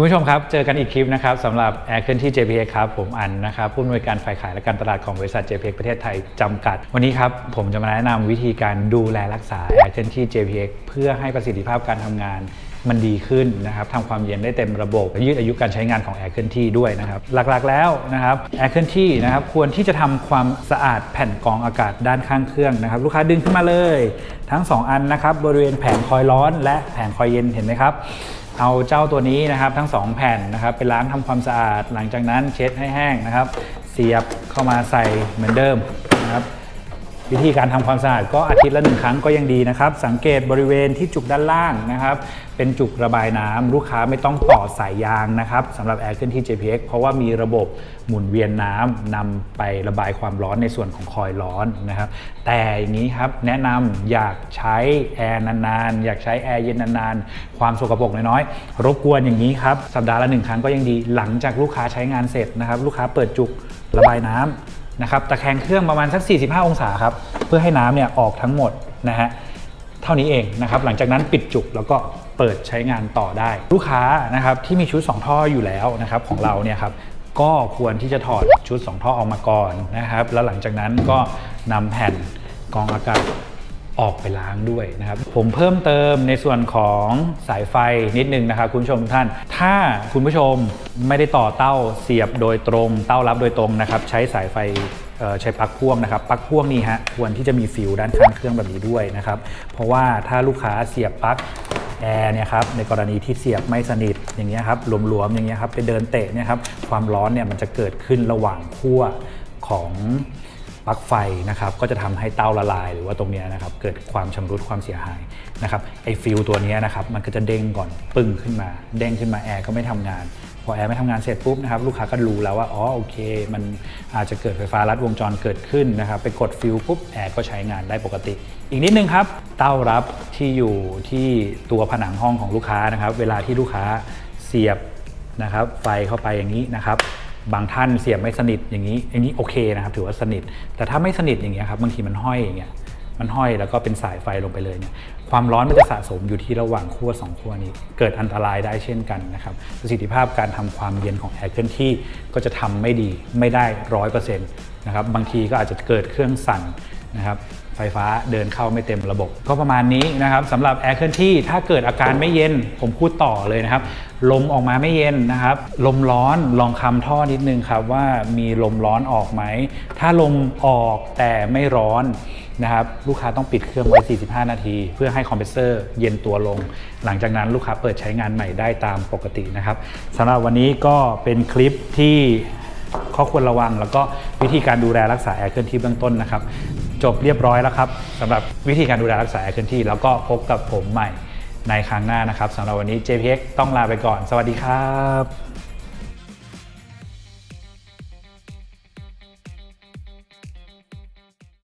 คุณผู้ชมครับ เจอกันอีกคลิปนะครับสำหรับแอร์เคลื่อนที่ JPX ครับผมอันนะครับผู้อำนวยการฝ่ายขายและการตลาดของบริษัท JPX ประเทศไทยจำกัด วันนี้ครับผมจะมาแนะนำวิธีการดูแลรักษาแอร์เคลื่อนที่ JPX เพื่อให้ประสิทธิภาพการทำงานมันดีขึ้นนะครับทำความเย็นได้เต็มระบบและยืดอายุการใช้งานของแอร์เคลื่อนที่ด้วยนะครับหลักๆแล้วนะครับแอร์เคลื่อนที่นะครับควรที่จะทำความสะอาดแผ่นกรองอากาศด้านข้างเครื่องนะครับลูกค้าดึงขึ้นมาเลย ทั้ง 2 อันนะครับบริเวณแผงคอยร้อนและแผงคอยเย็นเห็นไหมครับ เอาเจ้าตัวนี้นะครับทั้ง 2 แผ่นนะครับไปล้างทำความสะอาด หลังจากนั้นเช็ดให้แห้งนะครับ เสียบเข้ามาใส่เหมือนเดิมนะครับ วิธีการทำความสะอาดก็อาทิตย์ละหนึ่งครั้งก็ยังดีนะครับ สังเกตบริเวณที่จุกด้านล่างนะครับ เป็นจุกระบายน้ำลูกค้าไม่ต้องต่อสายยางนะครับสำหรับแอร์เคลื่อนที่ JPX เพราะว่ามีระบบหมุนเวียนน้ำนำไประบายความร้อนในส่วนของคอยร้อนนะครับ แต่อย่างนี้ครับแนะนำอยากใช้แอร์นานๆ อยากใช้แอร์เย็นนานๆ ความสกปรกน้อยๆ รบกวนอย่างนี้ครับ สัปดาห์ละหนึ่งครั้งก็ยังดี หลังจากลูกค้าใช้งานเสร็จนะครับ ลูกค้าเปิดจุกระบายน้ำ นะครับตะแคงเครื่องประมาณสัก 45 องศาครับเพื่อให้น้ำเนี่ยออกทั้งหมดนะฮะเท่านี้เองนะครับหลังจากนั้นปิดจุกแล้วก็เปิดใช้งานต่อได้ ลูกค้านะครับที่มีชุด 2 ท่ออยู่แล้วนะครับของเราเนี่ยครับก็ควรที่จะถอดชุด 2 ท่อออกมาก่อนนะครับแล้วหลังจากนั้นก็นำแผ่นกองอากาศ ออกไปล้างด้วยนะครับ ผมเพิ่มเติมในส่วนของสายไฟนิดนึงนะครับคุณผู้ชมทุกท่าน ถ้าคุณผู้ชมไม่ได้ต่อเต้าเสียบโดยตรงเต้ารับโดยตรงนะครับ ใช้สายไฟใช้ปลั๊กพ่วงนะครับปลั๊กพ่วงนี่ฮะควรที่จะมีฟิวด้านข้างเครื่องแบบนี้ด้วยนะครับ เพราะว่าถ้าลูกค้าเสียบปลั๊กแอร์เนี่ยครับในกรณีที่เสียบไม่สนิทอย่างเงี้ยครับหลวมๆอย่างเงี้ยครับไปเดินเตะเนี่ยครับความร้อนเนี่ยมันจะเกิดขึ้นระหว่างขั้วของ ปลั๊กไฟนะครับก็จะทำให้เต้าละลาย หรือว่าตรงเนี้ยนะครับเกิดความชำรุดความเสียหายนะครับไอฟิลตัวนี้นะครับมันก็จะเด้งก่อนปึ้งขึ้นมา เด้งขึ้นมาแอร์ก็ไม่ทำงานพอแอร์ไม่ทำงานเสร็จปุ๊บนะครับลูกค้าก็รู้แล้วว่าอ๋อโอเค มันอาจจะเกิดไฟฟ้าลัดวงจรเกิดขึ้นนะครับไปกดฟิลปุ๊บแอร์ก็ใช้งานได้ปกติ อีกนิดนึงครับ เต้ารับที่อยู่ที่ตัวผนังห้องของลูกค้านะครับ เวลาที่ลูกค้าเสียบนะครับไฟเข้าไปอย่างนี้นะครับ บางท่านเสียบไม่สนิทอย่างนี้อย่างนี้โอเคนะครับ ถือว่าสนิท แต่ถ้าไม่สนิทอย่างเงี้ยครับบางทีมันห้อยอย่างเงี้ยมันห้อยแล้วก็เป็นสายไฟลงไปเลยเนี่ยความร้อนมันจะสะสมอยู่ที่ระหว่างขั้วสองขั้วนี้ เกิดอันตรายได้เช่นกันนะครับประสิทธิภาพการทำความเย็นของแอร์เคลื่อนที่ก็จะทำไม่ดีไม่ได้ร้อยเปอร์เซ็นต์นะครับบางทีก็อาจจะเกิดเครื่องสั่นนะครับ ไฟฟ้าเดินเข้าไม่เต็มระบบ ก็ประมาณนี้นะครับสำหรับแอร์เคลื่อนที่ถ้าเกิดอาการไม่เย็นผมพูดต่อเลยนะครับ ลมออกมาไม่เย็นนะครับ ลมร้อนลองคำท่อนิดนึงครับว่ามีลมร้อนออกไหม ถ้าลมออกแต่ไม่ร้อนนะครับลูกค้าต้องปิดเครื่องไว้ 45 นาที เพื่อให้คอมเพรสเซอร์เย็นตัวลง หลังจากนั้นลูกค้าเปิดใช้งานใหม่ได้ตามปกตินะครับสำหรับวันนี้ก็เป็นคลิปที่ข้อควรระวังแล้วก็วิธีการดูแลรักษาแอร์เคลื่อนที่เบื้องต้นนะครับ จบเรียบร้อยแล้วครับสำหรับวิธีการดูแลรักษาแอร์เคลื่อนที่ แล้วก็พบกับผมใหม่ในครั้งหน้านะครับสำหรับวันนี้ JPX ต้องลาไปก่อน สวัสดีครับ